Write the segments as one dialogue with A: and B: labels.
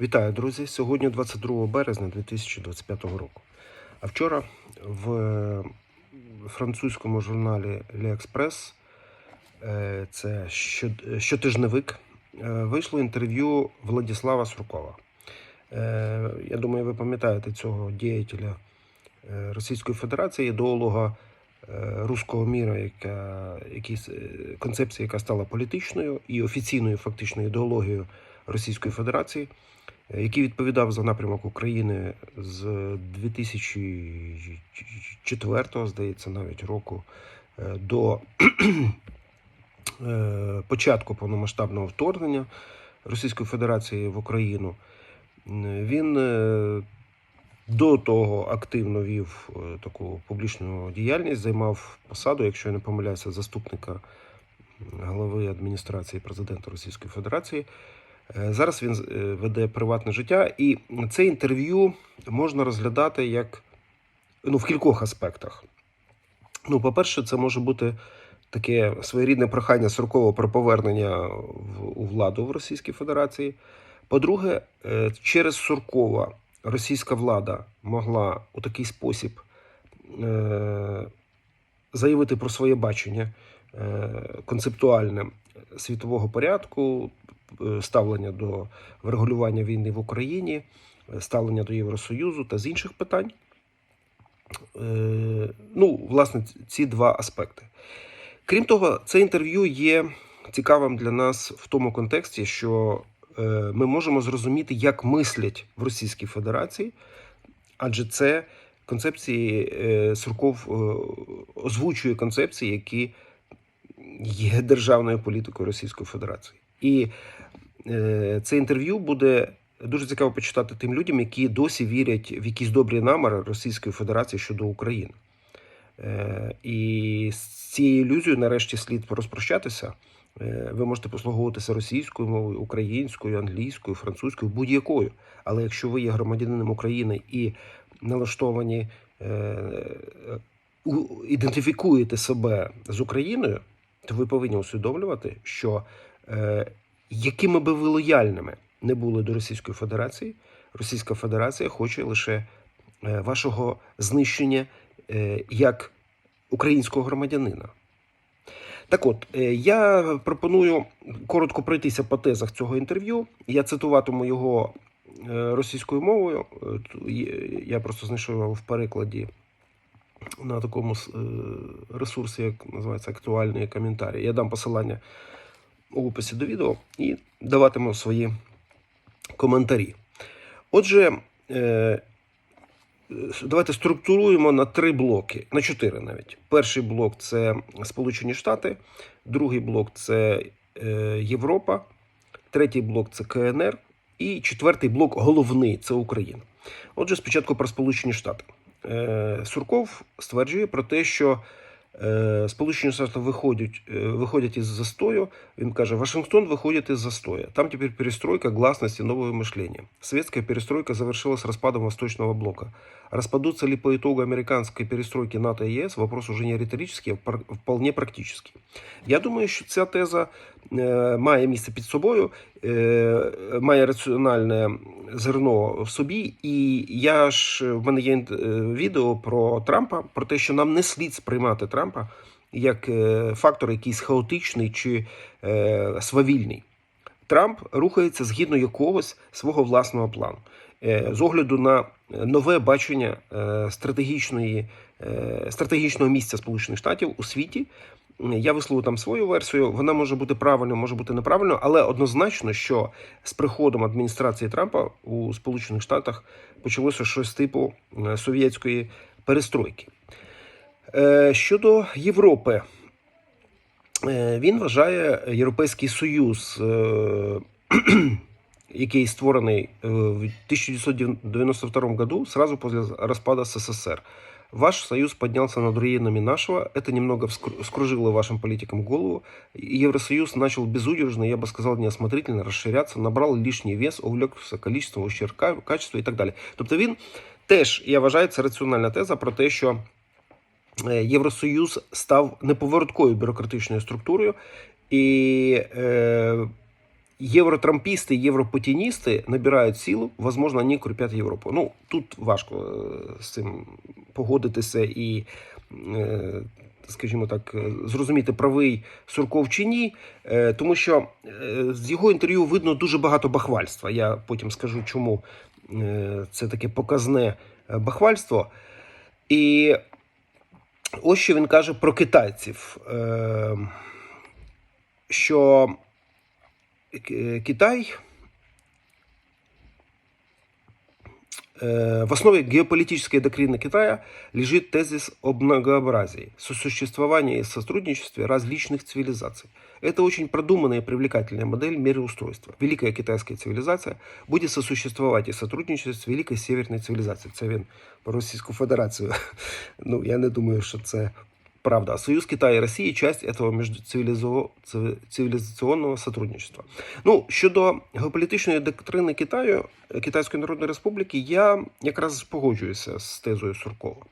A: Вітаю, друзі! Сьогодні 22 березня 2025 року. А вчора в е, французькому журналі L'Express, е, це щотижневик, е, вийшло інтерв'ю Владислава Суркова. Я думаю, ви пам'ятаєте цього діятеля Російської Федерації, ідеолога руського міра, яка, е, концепція, яка стала політичною і офіційною фактичною ідеологією Російської Федерації, який відповідав за напрямок України з 2004, здається, навіть року е, до е, початку повномасштабного вторгнення Російської Федерації в Україну. Він е, до того активно вів е, таку публічну діяльність, займав посаду, якщо я не помиляюся, заступника голови адміністрації президента Російської Федерації. Е, Зараз він е, веде приватне життя, і це інтерв'ю можна розглядати як ну, в кількох аспектах. Ну, по-перше, це може бути таке своєрідне прохання Суркова про повернення в, у владу в Російській Федерації. По-друге, е, через Суркова російська влада могла у такий спосіб заявити про своє бачення концептуальне світового порядку, ставлення до врегулювання війни в Україні, е, ставлення до Євросоюзу та з інших питань. Е, Ну, власне, ці два аспекти. Крім того, це інтерв'ю є цікавим для нас в тому контексті, що е, ми можемо зрозуміти, як мислять в Російській Федерації, адже це концепції е, Сурков е, озвучує концепції, які є державною політикою Російської Федерації. І е, це інтерв'ю буде дуже цікаво почитати тим людям, які досі вірять в якісь добрі наміри Російської Федерації щодо України. Е, І з цією ілюзією нарешті слід розпрощатися. Е, Ви можете послуговуватися російською мовою, українською, англійською, французькою, будь-якою. Але якщо ви є громадянином України і налаштовані е, ідентифікуєте себе з Україною, то ви повинні усвідомлювати, що якими би ви лояльними не були до Російської Федерації, Російська Федерація хоче лише е, вашого знищення е, як українського громадянина. Так от, е, я пропоную коротко пройтися по тезах цього інтерв'ю. Я цитуватиму його е, російською мовою. Е, Я просто знайшов його в перекладі на такому е, ресурсі, як називається актуальні коментарі. Я дам посилання у описі до відео і даватиму свої коментарі. Отже, е, давайте структуруємо на три блоки, на чотири навіть. Перший блок це Сполучені Штати, другий блок це е, Європа, третій блок це КНР, і четвертий блок головний це Україна. Отже, спочатку про Сполучені Штати. Е, Сурков стверджує про те, що Сполучені Штати виходять, е, виходять із застою. Він каже, Вашингтон выходит из застоя. Там теперь перестройка, гласности, новое мышление. Светская перестройка завершилась распадом Восточного блока. Распадутся ли по итогу американской перестройки НАТО и ЕС, вопрос уже не риторический, а вполне практический. Я думаю, що ця теза е, має місце під собою, е, має раціональне зерно в собі. І я ж в мене є е, відео про Трампа, про те, що нам не слід сприймати Трампа як е, фактор якийсь хаотичний чи е, свавільний. Трамп рухається згідно якогось свого власного плану. Е, з огляду на нове бачення е, стратегічної, е, стратегічного місця Сполучених Штатів у світі. Я висловив там свою версію. Вона може бути правильною, може бути неправильною, але однозначно, що з приходом адміністрації Трампа у Сполучених Штатах почалося щось типу е, совєтської перестройки. Е, Щодо Європи, Е, він вважає Європейський Союз, який створений в 1992 году, сразу после распада СССР. Ваш союз поднялся над руинами нашего. Это немного вскру- вскружило вашим политикам голову. И Евросоюз начал безудержно, я бы сказал, неосмотрительно расширяться, набрал лишний вес, увлекся количеством ущерб ка- качества і так далі. Тобто він теж, я вважаю, це раціональна теза про те, що е, Євросоюз став неповороткою бюрократичною структурою, і е, євротрампісти, європутіністи набирають силу, возможно, вони крупять Європу. Ну, тут важко е, з цим погодитися і, е, скажімо так, е, зрозуміти, правий Сурков чи ні, тому що з його інтерв'ю видно дуже багато бахвальства. Я потім скажу, чому це таке показне бахвальство. І ось що він каже про китайців. Що Китай э, в основе геополитической доктрины Китая лежит тезис об многообразии, сосуществовании и сотрудничестве различных цивилизаций. Это очень продуманная и привлекательная модель мироустройства. Великая китайская цивилизация будет сосуществовать и сотрудничать с Великой Северной цивілізацією. Це він про Російську Федерацію. Ну, я не думаю, що це правда. Союз Китая и России – часть этого межцивилизо- сотрудничества. Ну, щодо геополітичної доктрини Китаю, Китайської Народної Республіки, я якраз погоджуюся з тезою Суркова.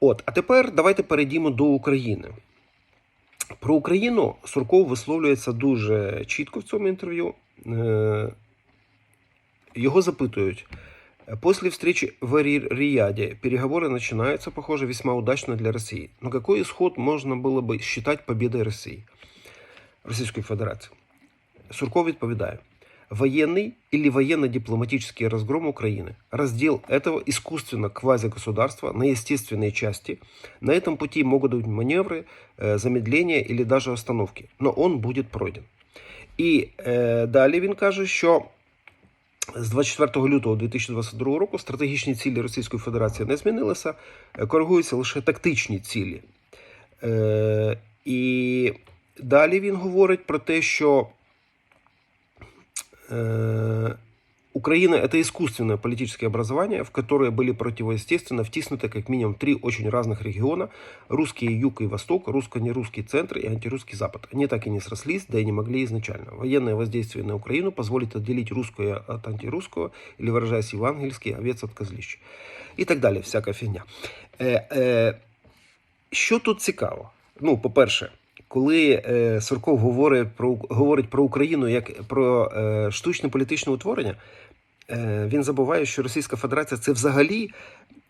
A: От, а тепер давайте перейдімо до України. Про Україну Сурков висловлюється дуже чітко в цьому інтерв'ю. Е, Його запитують. После встречи в Ри- Рияде переговоры начинаются, похоже, весьма удачно для России. Но какой исход можно было бы считать победой России, Российской Федерации? Сурков відповідає. Военный или военно-дипломатический разгром Украины, раздел этого искусственно квазигосударства на естественные части. На этом пути могут быть маневры, э, замедления или даже остановки, но он будет пройден. І е, далі він каже, що з 24 лютого 2022 року стратегічні цілі Російської Федерації не змінилися, е, коригуються лише тактичні цілі. Е, і далі він говорить про те, що э, Украина – это искусственное политическое образование, в которое были противоестественно втиснуты как минимум три очень разных региона – русский юг и восток, русско-нерусский центр и антирусский запад. Они так и не срослись, да и не могли изначально. Военное воздействие на Украину позволит отделить русское от антирусского, или, выражаясь евангельски, овец от козлищ. І так далі, всяка фігня. Е, е, що тут цікаво? Ну, по-перше, коли е, Сурков говорить про, говорить про Україну як про е, штучне політичне утворення, е, він забуває, що Російська Федерація це взагалі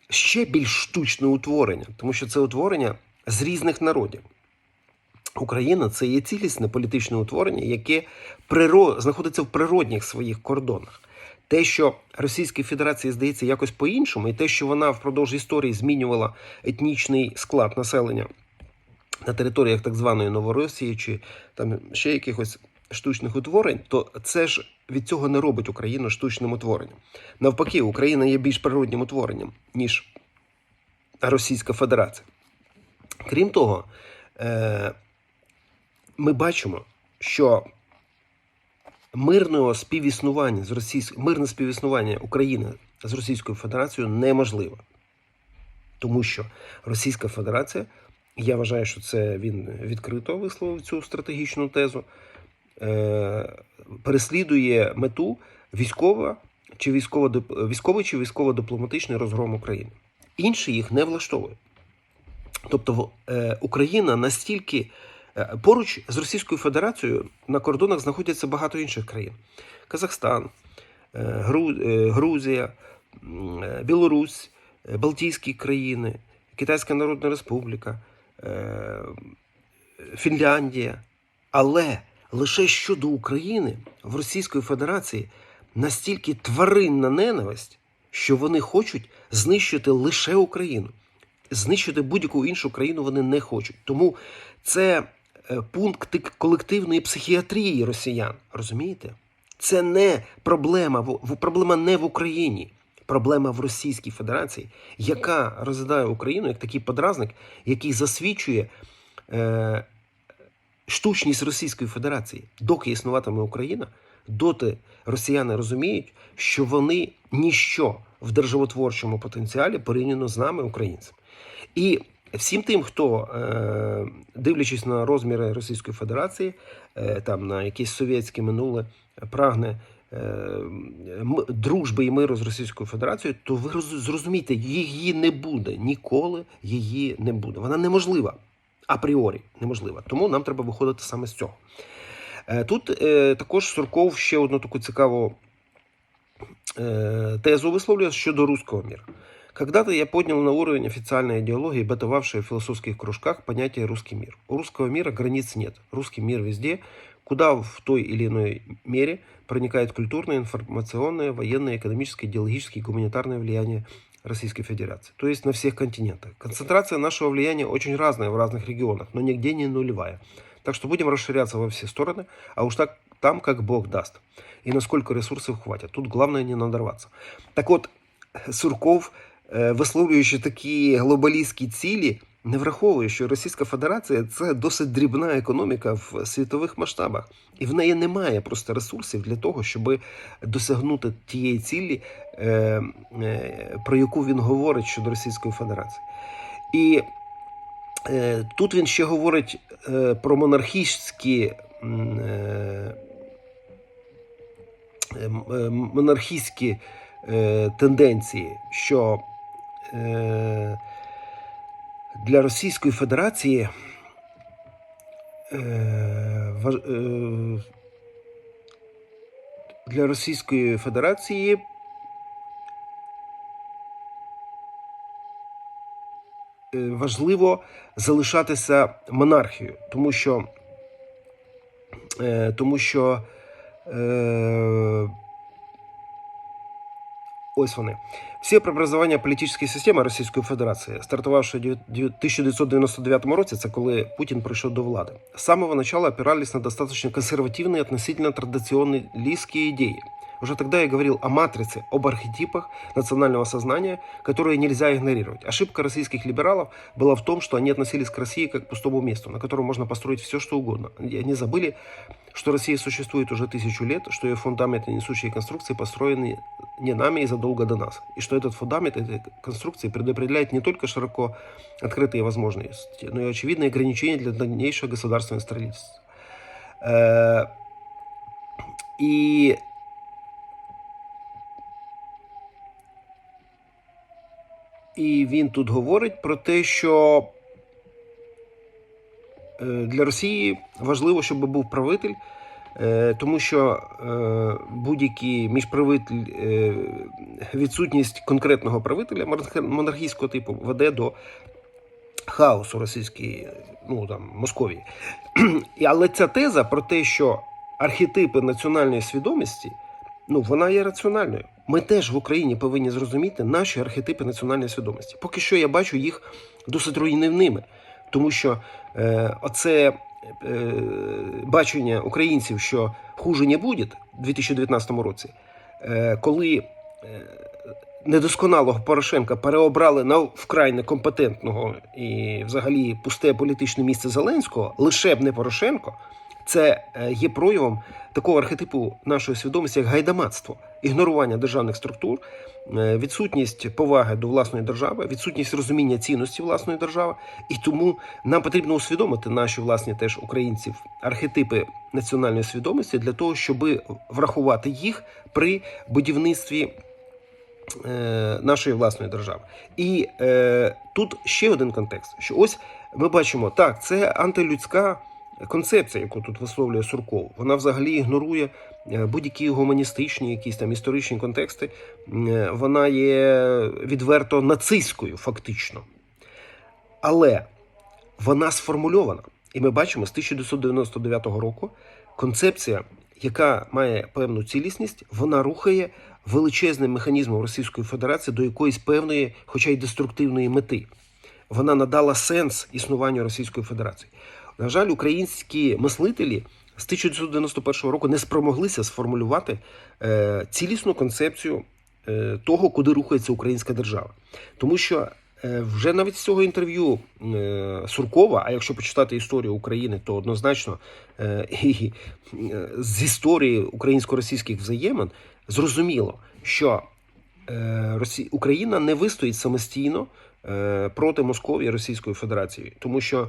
A: ще більш штучне утворення, тому що це утворення з різних народів. Україна це є цілісне політичне утворення, яке приро... знаходиться в природних своїх кордонах. Те, що Російській Федерації здається якось по-іншому, і те, що вона впродовж історії змінювала етнічний склад населення на територіях так званої Новоросії чи там ще якихось штучних утворень, то це ж від цього не робить Україну штучним утворенням. Навпаки, Україна є більш природнім утворенням, ніж Російська Федерація. Крім того, е- ми бачимо, що мирного співіснування з Російсь... мирне співіснування України з Російською Федерацією неможливо. Тому що Російська Федерація, я вважаю, що це він відкрито висловив цю стратегічну тезу, переслідує мету військова чи військово військовий чи військово-дипломатичний розгром України. Інші їх не влаштовує. Тобто е, Україна настільки е, поруч з Російською Федерацією на кордонах знаходяться багато інших країн: Казахстан, е, Гру- е, Грузія, е, Білорусь, е, Балтійські країни, Китайська Народна Республіка, е, Фінляндія. Але лише щодо України в Російської Федерації настільки тваринна ненависть, що вони хочуть знищити лише Україну. Знищити будь-яку іншу країну вони не хочуть. Тому це е, пункти колективної психіатрії росіян. Розумієте? Це не проблема проблема не в Україні. Проблема в Російській Федерації, яка розглядає Україну як такий подразник, який засвідчує е, штучність Російської Федерації. Доки існуватиме Україна, доти росіяни розуміють, що вони ніщо в державотворчому потенціалі порівняно з нами, українцями. І всім тим, хто, е, дивлячись на розміри Російської Федерації, е, там на якесь совєтське минуле, прагне е, дружби і миру з Російською Федерацією, то ви роз- зрозумієте, її не буде ніколи її не буде. Вона неможлива апріорі неможлива. Тому нам треба виходити саме з цього. Е, Тут е, також Сурков ще одну таку цікаву э, тезу висловлює щодо русского мира. Когда-то я поднял на уровень официальной идеологии, бытовавшей в философских кружках, понятие «русский мир». У русского мира границ нет. Русский мир везде, куда в той или иной мере проникает культурное, информационное, военное, экономическое, идеологическое и гуманитарное влияние Российской Федерации. То есть на всех континентах. Концентрация нашего влияния очень разная в разных регионах, но нигде не нулевая. Так что будем расширяться во все стороны, а уж так там, как Бог даст. И насколько ресурсов хватит. Тут главное не надорваться. Так от, Сурков, е, висловлюючи такі глобалістські цілі, не враховує, що Російська Федерація це досить дрібна економіка в світових масштабах, і в неї немає просто ресурсів для того, щоб досягнути тієї цілі, е, е, про яку він говорить щодо Російської Федерації. І е, тут він ще говорить про монархістські е, тенденції, що е, для Російської Федерації е, е, для Російської Федерації важливо залишатися монархією, тому що, е, тому що ось вони. Все преобразування політичної системи Російської Федерації, стартувавши в 1999 році, це коли Путін прийшов до влади, з самого начала опирались на достаточно консервативные, относительно традиционалистские идеи. Уже тогда я говорил о матрице, об архетипах национального сознания, которые нельзя игнорировать. Ошибка российских либералов была в том, что они относились к России как к пустому месту, на котором можно построить все, что угодно. И они забыли, что Россия существует уже тысячу лет, что ее фундаменты и несущие конструкции построены не нами и задолго до нас. И что этот фундамент этой конструкции предопределяет не только широко открытые возможности, но и очевидные ограничения для дальнейшего государственного строительства. Э, И І він тут говорить про те, що е, для Росії важливо, щоб був правитель, е, тому що е, будь-який міжправитель, відсутність конкретного правителя монархійського типу веде до хаосу російській, ну там Московії. Але ця теза про те, що архетипи національної свідомості, ну вона є раціональною. Ми теж в Україні повинні зрозуміти наші архетипи національної свідомості. Поки що я бачу їх досить руйнівними, тому що е, оце е, бачення українців, що хуже не буде в 2019 році, е, коли е, недосконалого Порошенка переобрали на вкрай некомпетентного і взагалі пусте політичне місце Зеленського, лише б не Порошенко, це е, є проявом такого архетипу нашої свідомості, як гайдамацтво, ігнорування державних структур, е, відсутність поваги до власної держави, відсутність розуміння цінності власної держави. І тому нам потрібно усвідомити наші власні теж українців архетипи національної свідомості для того, щоб врахувати їх при будівництві е, нашої власної держави. І е, тут ще один контекст: що ось ми бачимо, так, це антилюдська концепція, яку тут висловлює Сурков. Вона взагалі ігнорує е, будь-які гуманістичні, якісь там історичні контексти. Е, Вона є відверто нацистською, фактично. Але вона сформульована. І ми бачимо з 1999 року концепція, яка має певну цілісність, вона рухає величезним механізмом Російської Федерації до якоїсь певної, хоча й деструктивної мети. Вона надала сенс існуванню Російської Федерації. На жаль, українські мислителі з 1991 року не спромоглися сформулювати е, цілісну концепцію е, того, куди рухається українська держава. Тому що е, вже навіть з цього інтерв'ю Суркова, а якщо почитати історію України, то однозначно і з історії українсько-російських взаємин зрозуміло, що Росі... Україна не вистоїть самостійно проти Московії і Російської Федерації, тому що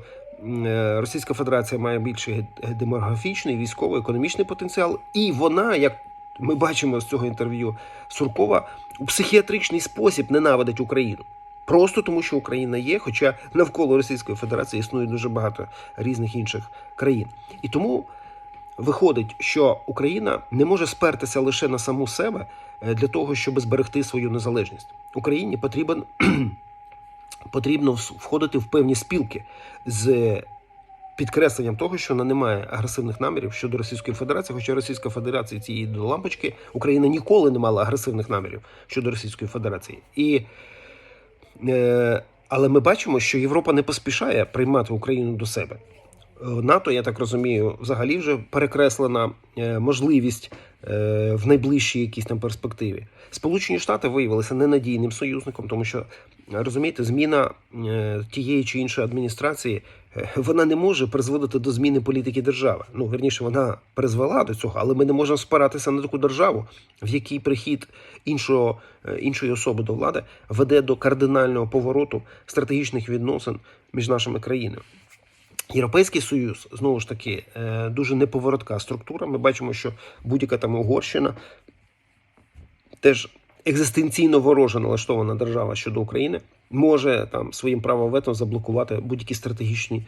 A: Російська Федерація має більший демографічний, військовий, економічний потенціал, і вона, як ми бачимо з цього інтерв'ю Суркова, у психіатричний спосіб ненавидить Україну. Просто тому, що Україна є, хоча навколо Російської Федерації існує дуже багато різних інших країн. І тому виходить, що Україна не може спертися лише на саму себе е, для того, щоб зберегти свою незалежність. Україні потрібен потрібно входити в певні спілки з підкресленням того, що вона не має агресивних намірів щодо Російської Федерації, хоча Російська Федерація цієї до лампочки Україна ніколи не мала агресивних намірів щодо Російської Федерації. І, е, але ми бачимо, що Європа не поспішає приймати Україну до себе. Е, НАТО, я так розумію, взагалі вже перекреслена е, можливість е, в найближчій якійсь там перспективі. Сполучені Штати виявилися ненадійним союзником, тому що розумієте, зміна е, тієї чи іншої адміністрації е, вона не може призводити до зміни політики держави. Ну верніше, вона призвела до цього, але ми не можемо спиратися на таку державу, в якій прихід іншого е, іншої особи до влади веде до кардинального повороту стратегічних відносин між нашими країнами. Європейський союз знову ж таки дуже неповоротка структура. Ми бачимо, що будь-яка там Угорщина теж екзистенційно вороже налаштована держава щодо України може там своїм правом вето заблокувати будь-які стратегічні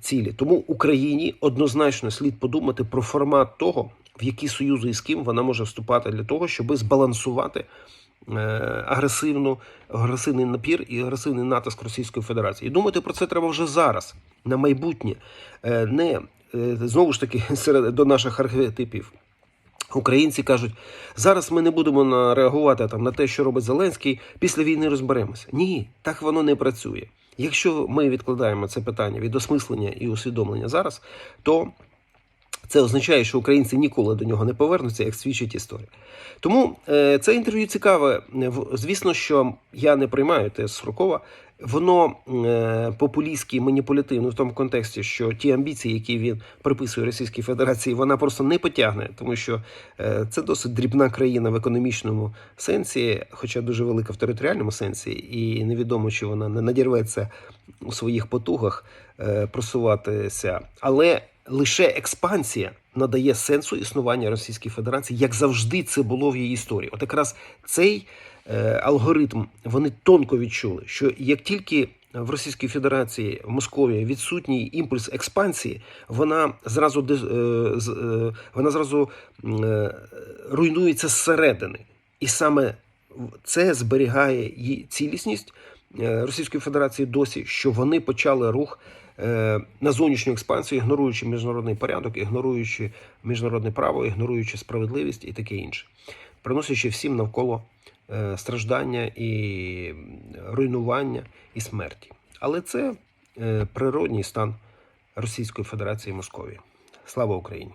A: цілі. Тому Україні однозначно слід подумати про формат того, в які союзи і з ким вона може вступати для того, щоб збалансувати е, агресивну, агресивний напір і агресивний натиск Російської Федерації. І думати про це треба вже зараз, на майбутнє, Е, не е, знову ж таки серед до наших архетипів. Українці кажуть, зараз ми не будемо на- реагувати там на те, що робить Зеленський. Після війни розберемося. Ні, так воно не працює. Якщо ми відкладаємо це питання від осмислення і усвідомлення зараз, то це означає, що українці ніколи до нього не повернуться, як свідчить історія. Тому е, це інтерв'ю цікаве. Звісно, що я не приймаю те з Фрукова. Воно е, популістське маніпулятивне в тому контексті, що ті амбіції, які він приписує Російській Федерації, вона просто не потягне, тому що е, це досить дрібна країна в економічному сенсі, хоча дуже велика в територіальному сенсі, і невідомо, чи вона не надірветься у своїх потугах е, просуватися. Але лише експансія надає сенсу існування Російської Федерації, як завжди це було в її історії. От якраз цей е, алгоритм вони тонко відчули, що як тільки в Російській Федерації в Московії відсутній імпульс експансії, вона зразу е, е, вона зразу е, руйнується зсередини, і саме це зберігає її цілісність е, Російської Федерації досі, що вони почали рух на зовнішню експансію, ігноруючи міжнародний порядок, ігноруючи міжнародне право, ігноруючи справедливість і таке інше, приносячи всім навколо е, страждання і руйнування і смерті. Але це е, природній стан Російської Федерації Московії. Слава Україні!